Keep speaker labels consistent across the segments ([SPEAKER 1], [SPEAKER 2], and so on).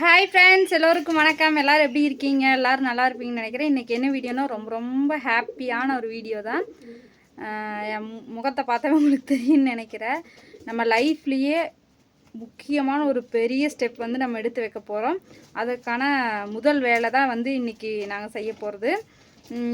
[SPEAKER 1] Hi friends எல்லோருக்கும் வணக்கம். எல்லோரும் எப்படி இருக்கீங்க? எல்லோரும் நல்லா இருப்பீங்கன்னு நினைக்கிறேன். இன்றைக்கி என்ன வீடியோனா ரொம்ப ரொம்ப ஹாப்பியான ஒரு வீடியோ தான். என் மு- முகத்தை பார்த்தா உங்களுக்கு தெரியும்னு நினைக்கிறேன். நம்ம லைஃப்லேயே முக்கியமான ஒரு பெரிய ஸ்டெப் வந்து நம்ம எடுத்து வைக்க போகிறோம் அதுக்கான முதல் வேலை தான் வந்து இன்றைக்கி நாங்கள் செய்ய போகிறது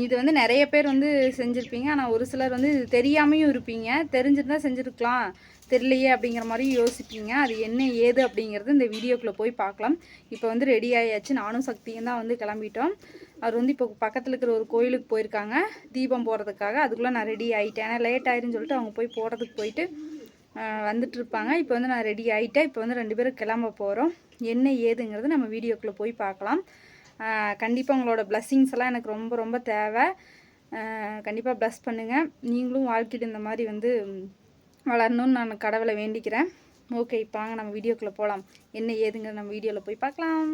[SPEAKER 1] இது வந்து நிறைய பேர் வந்து செஞ்சுருப்பீங்க. ஆனால் ஒரு சிலர் வந்து இது தெரியாமையும் இருப்பீங்க. தெரிஞ்சிருந்தா செஞ்சுருக்கலாம். தெரியலையே அப்படிங்கிற மாதிரி யோசிப்பீங்க. அது என்ன ஏது அப்படிங்கிறது இந்த வீடியோக்குள்ளே போய் பார்க்கலாம். இப்போ வந்து ரெடி ஆகியாச்சு நானும் சக்தியும் தான் வந்து கிளம்பிட்டோம். அவர் வந்து இப்போ பக்கத்தில் இருக்கிற ஒரு கோயிலுக்கு போயிருக்காங்க. தீபம் போகிறதுக்காக அதுக்குள்ளே நான் ரெடி ஆகிட்டேன் ஏன்னா லேட் ஆயிருன்னு சொல்லிட்டு அவங்க போய் போகிறதுக்கு போயிட்டு வந்துட்டு இருப்பாங்க இப்போ வந்து நான் ரெடி ஆகிட்டேன் இப்போ வந்து ரெண்டு பேரும் கிளம்ப போகிறோம் என்ன ஏதுங்கிறது நம்ம வீடியோக்குள்ளே போய் பார்க்கலாம். கண்டிப்பாக உங்களோட பிளஸ்ஸிங்ஸ் எல்லாம் எனக்கு ரொம்ப ரொம்ப தேவை. கண்டிப்பாக ப்ளஸ் பண்ணுங்கள் நீங்களும் வாழ்க்கையில் இந்த மாதிரி வந்து வளரணும்னு நான் கடவுளை வேண்டிக்கிறேன். ஓகே இப்போ வாங்க நம்ம வீடியோக்குள்ளே போகலாம் என்ன ஏதுங்கிற நம்ம வீடியோவில் போய் பார்க்கலாம்.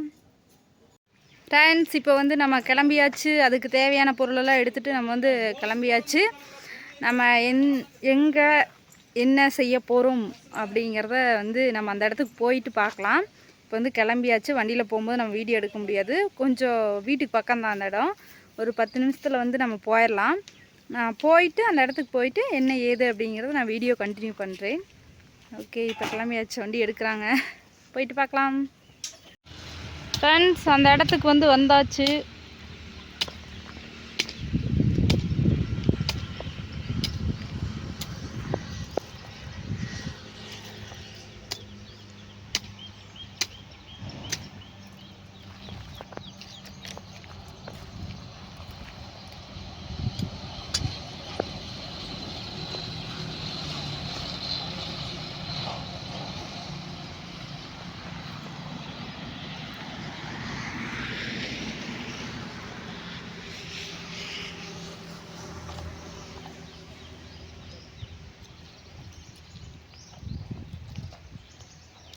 [SPEAKER 1] ஃப்ரெண்ட்ஸ் இப்போ வந்து நம்ம கிளம்பியாச்சு. அதுக்கு தேவையான பொருளெல்லாம் எடுத்துகிட்டு நம்ம வந்து கிளம்பியாச்சு. நம்ம என் எங்கே என்ன செய்ய போகிறோம் அப்படிங்கிறத வந்து நம்ம அந்த இடத்துக்கு போயிட்டு பார்க்கலாம். இப்போ வந்து கிளம்பியாச்சு வண்டியில் போகும்போது நம்ம வீடியோ எடுக்க முடியாது. கொஞ்சம் வீட்டுக்கு பக்கம் தான் அந்த இடம். ஒரு பத்து நிமிஷத்தில் வந்து நம்ம போயிடலாம். நான் போயிட்டு அந்த இடத்துக்கு போயிட்டு என்ன ஏது அப்படிங்கிறத நான் வீடியோ கண்டினியூ பண்ணுறேன் ஓகே இப்போ கிளம்பியாச்சு வண்டி எடுக்கிறாங்க. போயிட்டு பார்க்கலாம். ஃப்ரெண்ட்ஸ் அந்த இடத்துக்கு வந்து வந்தாச்சு.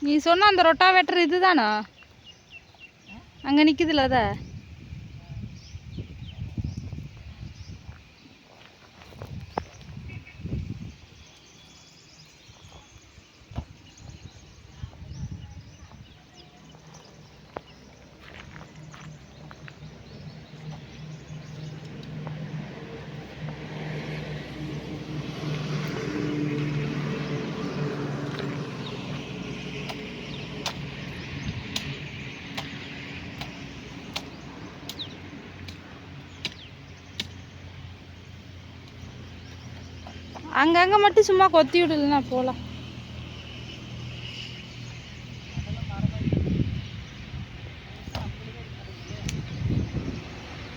[SPEAKER 1] நீ சொன்ன அந்த ரொட்டாவேட்டர் இதுதானா? அங்கே நிற்குதுல அதை? அங்கங்கே மட்டும் சும்மா கொத்தி விடலண்ணா போகலாம்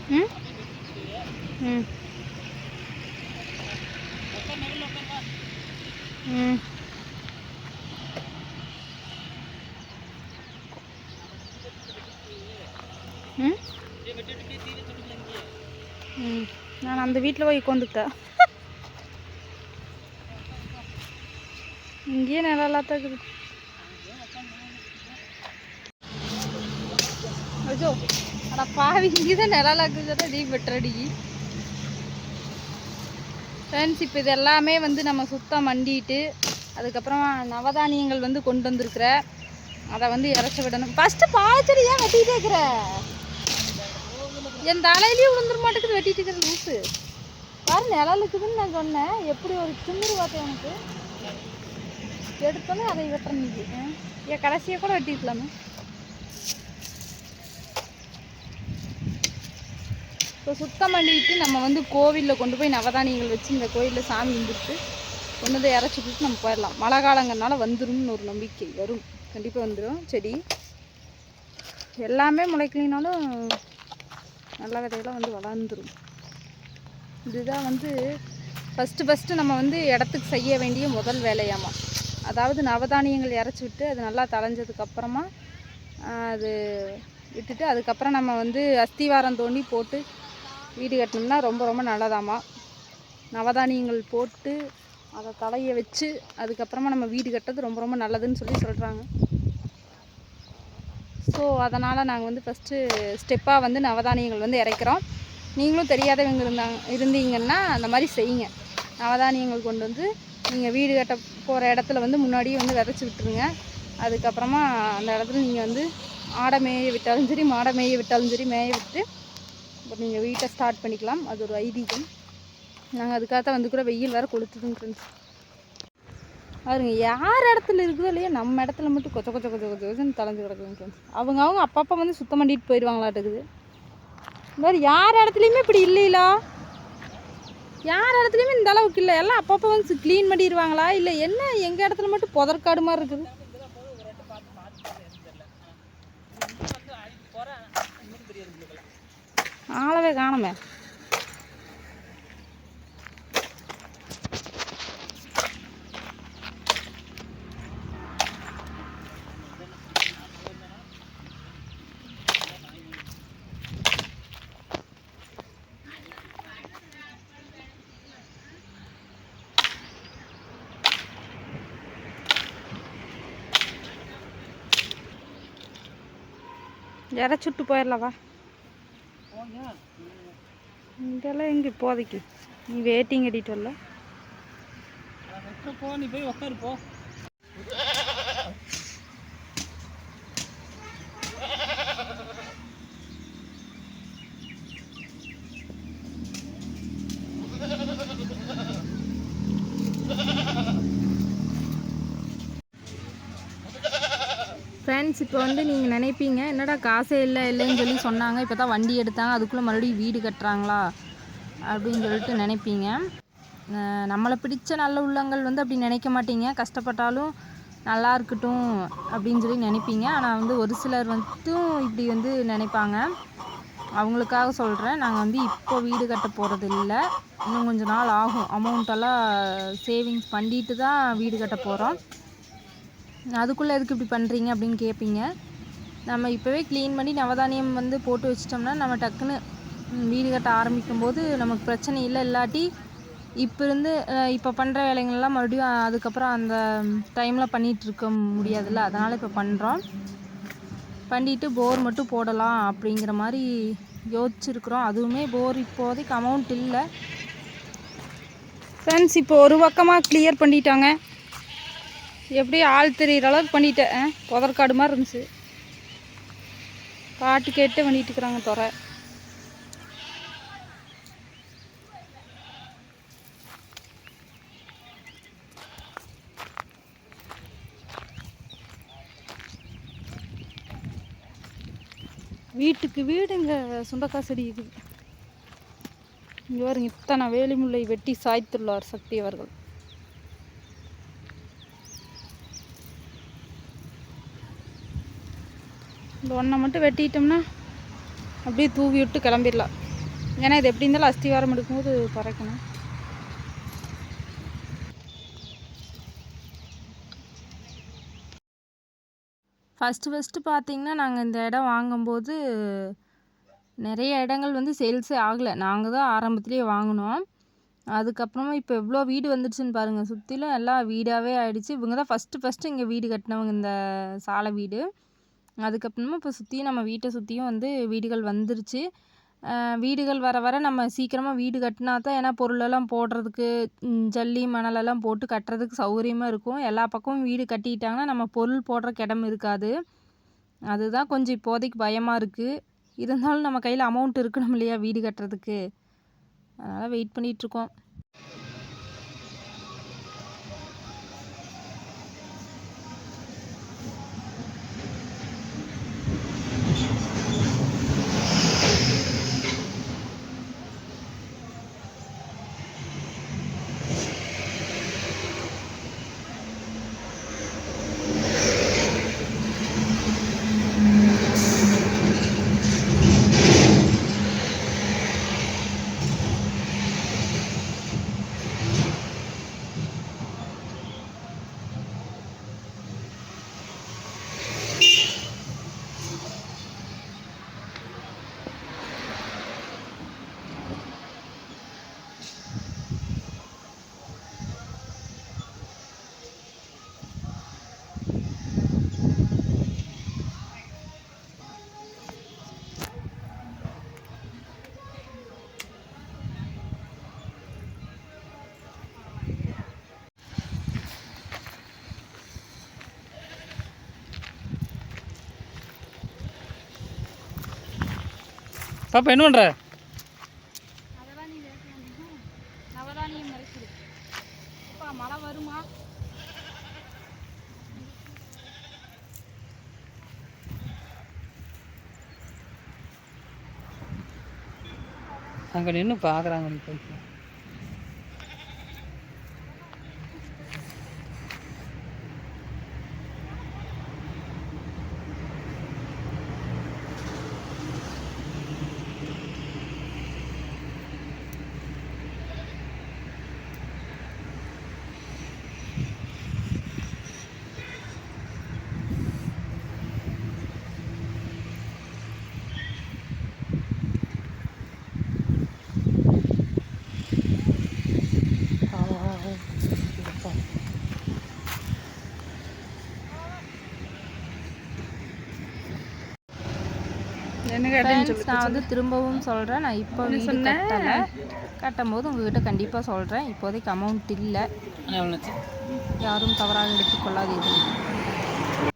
[SPEAKER 1] ம்? ம். ம். ம்? ம். நான் அந்த வீட்டில் போய் உட்காந்துக்கிட்டேன் இங்கேயே நிழலாக தான் இருக்குது? ஐயோ அட பாவி இங்கே தான் நிழலாக இருக்குது நீ வெட்டுறடி. ஃப்ரெண்ட்ஸ் இப்போ இது எல்லாமே வந்து நம்ம சுத்தம் மண்டிட்டு அதுக்கப்புறமா நவதானியங்கள் வந்து கொண்டு வந்திருக்கிற அதை வந்து இறச்சி விடணும். ஃபஸ்ட்டு பாய்ச்சடி ஏன் வெட்டிகிட்டே இருக்கிற? என் தலையிலேயே விழுந்துட மாட்டேங்குது வெட்டிட்டு இருக்கிற லூசு. பாரு நிழலுக்குதுன்னு நான் சொன்னேன். எப்படி ஒரு திமிரு பார்த்தேன் எனக்கு. எடுத்தோன்னே அதை வெட்டுறேன் நீ ஏன் கடைசியை கூட வெட்டிக்கலாமே இப்போ சுத்தம் பண்ணிட்டு நம்ம வந்து கோவிலில் கொண்டு போய் நவதானியங்கள் வச்சு இந்த கோயிலில் சாமி கும்பிட்டு கொண்டு இறச்சி விட்டுட்டு நம்ம போயிடலாம். மழை காலங்கிறனால வந்துரும்னு ஒரு நம்பிக்கை வரும். கண்டிப்பாக வந்துடும் செடி எல்லாமே முளைக்கலினாலும் நல்ல விதையெல்லாம் வந்து வளர்ந்துடும் இதுதான் வந்து ஃபஸ்ட்டு ஃபஸ்ட்டு நம்ம வந்து இடத்துக்கு செய்ய வேண்டிய முதல் வேலையாமா. அதாவது நவதானியங்கள் இறச்சி விட்டு அது நல்லா தளைஞ்சதுக்கப்புறமா அது விட்டுட்டு அதுக்கப்புறம் நம்ம வந்து அஸ்திவாரம் தோண்டி போட்டு வீடு கட்டினோம்னா ரொம்ப ரொம்ப நல்லதாம்மா. நவதானியங்கள் போட்டு அதை தலைய வச்சு அதுக்கப்புறமா நம்ம வீடு கட்டுறது ரொம்ப ரொம்ப நல்லதுன்னு சொல்லி சொல்கிறாங்க ஸோ அதனால் நாங்கள் வந்து ஃபஸ்ட்டு ஸ்டெப்பாக வந்து நவதானியங்கள் வந்து இறைக்கிறோம். நீங்களும் தெரியாதவங்க இருந்தாங்க இருந்தீங்கன்னா அந்த மாதிரி செய்யுங்க. நவதானியங்கள் கொண்டு வந்து நீங்கள் வீடு கட்ட போகிற இடத்துல வந்து முன்னாடியே வந்து விதைச்சி விட்டுருங்க. அதுக்கப்புறமா அந்த இடத்துல நீங்கள் வந்து ஆடை மேய விட்டாலும் சரி மாடை மேய விட்டாலும் சரி மேய விட்டு அப்புறம் நீங்கள் வீட்டை ஸ்டார்ட் பண்ணிக்கலாம். அது ஒரு ஐதீகம். நாங்கள் அதுக்காக தான் வந்து கூட வெயில் வேறு கொளுத்துதுங்க ஃப்ரெண்ட்ஸ் பாருங்க யார் இடத்துல இருக்குதோ இல்லையா நம்ம இடத்துல மட்டும் கொச்ச கொச்ச கொச்ச கொச்ச கொச்சன்னு தலைஞ்சு கிடக்குதுங்க ஃப்ரெண்ட்ஸ் அவங்க அவங்க அப்பப்போ வந்து சுத்தம் பண்ணிட்டு போயிடுவாங்களாட்டுக்குது இந்த மாதிரி யார் இடத்துலையுமே இப்படி இல்லைலா யார் இடத்துலையுமே இந்த அளவுக்கு இல்லை. எல்லாம் அப்பப்போ வந்து க்ளீன் பண்ணிடுவாங்களா? இல்லை என்ன? எங்கள் இடத்துல மட்டும் புதற்காடு மாதிரி இருக்குது. ஆளவே காணுமே. இறச்சுட்டு போயிடலாம் வா இங்கெல்லாம் எங்கே இப்போதைக்கு? நீ வெயிட்டிங் கட்டிட்டு வரல
[SPEAKER 2] போ நீ போய் உட்காரு போ.
[SPEAKER 1] ஃப்ரெண்ட்ஸ் இப்போ வந்து நீங்கள் நினைப்பீங்க என்னடா காசே இல்லை இல்லைன்னு சொல்லி சொன்னாங்க இப்போ தான் வண்டி எடுத்தாங்க அதுக்குள்ளே மறுபடியும் வீடு கட்டுறாங்களா? அப்படின்னு சொல்லிட்டு நினைப்பீங்க. நம்மளை பிடிச்ச நல்ல உள்ளங்கள் வந்து அப்படி நினைக்க மாட்டீங்க. கஷ்டப்பட்டாலும் நல்லா இருக்கட்டும் அப்படின்னு சொல்லி நினைப்பீங்க. ஆனால் வந்து ஒரு சிலர் வந்துட்டும் இப்படி வந்து நினைப்பாங்க. அவங்களுக்காக சொல்கிறேன் நாங்கள் வந்து இப்போ வீடு கட்ட போகிறது இல்லை. இன்னும் கொஞ்ச நாள் ஆகும். அமௌண்ட்டெல்லாம் சேவிங்ஸ் பண்ணிட்டு தான் வீடு கட்ட போகிறோம் அதுக்குள்ளே எதுக்கு இப்படி பண்ணுறீங்க அப்படின்னு கேட்பீங்க. நம்ம இப்போவே க்ளீன் பண்ணி நவதானியம் வந்து போட்டு வச்சிட்டோம்னா நம்ம டக்குன்னு வீடு கட்ட ஆரம்பிக்கும் போது நமக்கு பிரச்சனை இல்லை. இல்லாட்டி இப்போ இருந்து இப்போ பண்ணுற வேலைங்கள்லாம் மறுபடியும் அதுக்கப்புறம் அந்த டைமில் பண்ணிகிட்ருக்க முடியாதுல்ல. அதனால் இப்போ பண்ணுறோம். பண்ணிட்டு போர் மட்டும் போடலாம் அப்படிங்கிற மாதிரி யோசிச்சிருக்கிறோம். அதுவுமே போர் இப்போதைக்கு அமௌண்ட் இல்லை. ஃப்ரெண்ட்ஸ் இப்போ ஒரு பக்கமாக கிளியர் பண்ணிட்டாங்க. எப்படி ஆள் தெரியிற அளவுக்கு பண்ணிட்டேன். புதற்காடு மாதிரி இருந்துச்சு. பாட்டு கேட்டு பண்ணிட்டு இருக்கிறாங்க துறை. வீட்டுக்கு இங்கே சுண்டக்காய் செடி இருக்குது இங்கே பாருங்க இத்தனை வேலிமுல்லை வெட்டி சாய்த்துள்ளார் சக்தி அவர்கள். இந்த ஒன்றை மட்டும் வெட்டிட்டோம்னா அப்படியே தூவி விட்டு கிளம்பிடலாம். ஏன்னா இது எப்படி இருந்தாலும் அஸ்திவாரம் எடுக்கும்போது பறக்கணும். ஃபஸ்ட்டு ஃபஸ்ட்டு பார்த்தீங்கன்னா நாங்கள் இந்த இடம் வாங்கும்போது நிறைய இடங்கள் வந்து சேல்ஸே ஆகலை. நாங்கள் தான் ஆரம்பத்துலேயே வாங்கினோம். அதுக்கப்புறமா இப்போ எவ்வளோ வீடு வந்துடுச்சுன்னு பாருங்கள் சுற்றிலும் எல்லாம் வீடாகவே ஆயிடுச்சு. இவங்க தான் ஃபஸ்ட்டு ஃபஸ்ட்டு இங்கே வீடு கட்டினவங்க இந்த சாலை வீடு. அதுக்கப்புறமா இப்போ சுற்றியும் நம்ம வீட்டை சுற்றியும் வந்து வீடுகள் வந்துருச்சு. வீடுகள் வர வர நம்ம சீக்கிரமாக வீடு கட்டினா தான் ஏன்னா பொருளெல்லாம் போடுறதுக்கு ஜல்லி மணலெல்லாம் போட்டு கட்டுறதுக்கு சௌகரியமாக இருக்கும். எல்லா பக்கமும் வீடு கட்டிட்டாங்கன்னா நம்ம பொருள் போடுறக்கு இடம் இருக்காது. அதுதான் கொஞ்சம் இப்போதைக்கு பயமாக இருக்குது இருந்தாலும் நம்ம கையில் அமௌண்ட் இருக்கணும் இல்லையா வீடு கட்டுறதுக்கு. அதனால் வெயிட் பண்ணிகிட்ருக்கோம்
[SPEAKER 2] பாப்பா என்ன பண்ணுற
[SPEAKER 1] மழை வருமா
[SPEAKER 2] அங்கே நின்று பார்க்குறாங்க நீ போய்
[SPEAKER 3] Friends, நான் வந்து திரும்பவும் சொல்கிறேன் நான் இப்போ வீடு கட்டலை. கட்டும்போது உங்ககிட்ட கண்டிப்பாக சொல்கிறேன் இப்போதைக்கு அமௌண்ட் இல்லை. யாரும் தவறாக எடுத்துக்கொள்ளாதீர்கள்.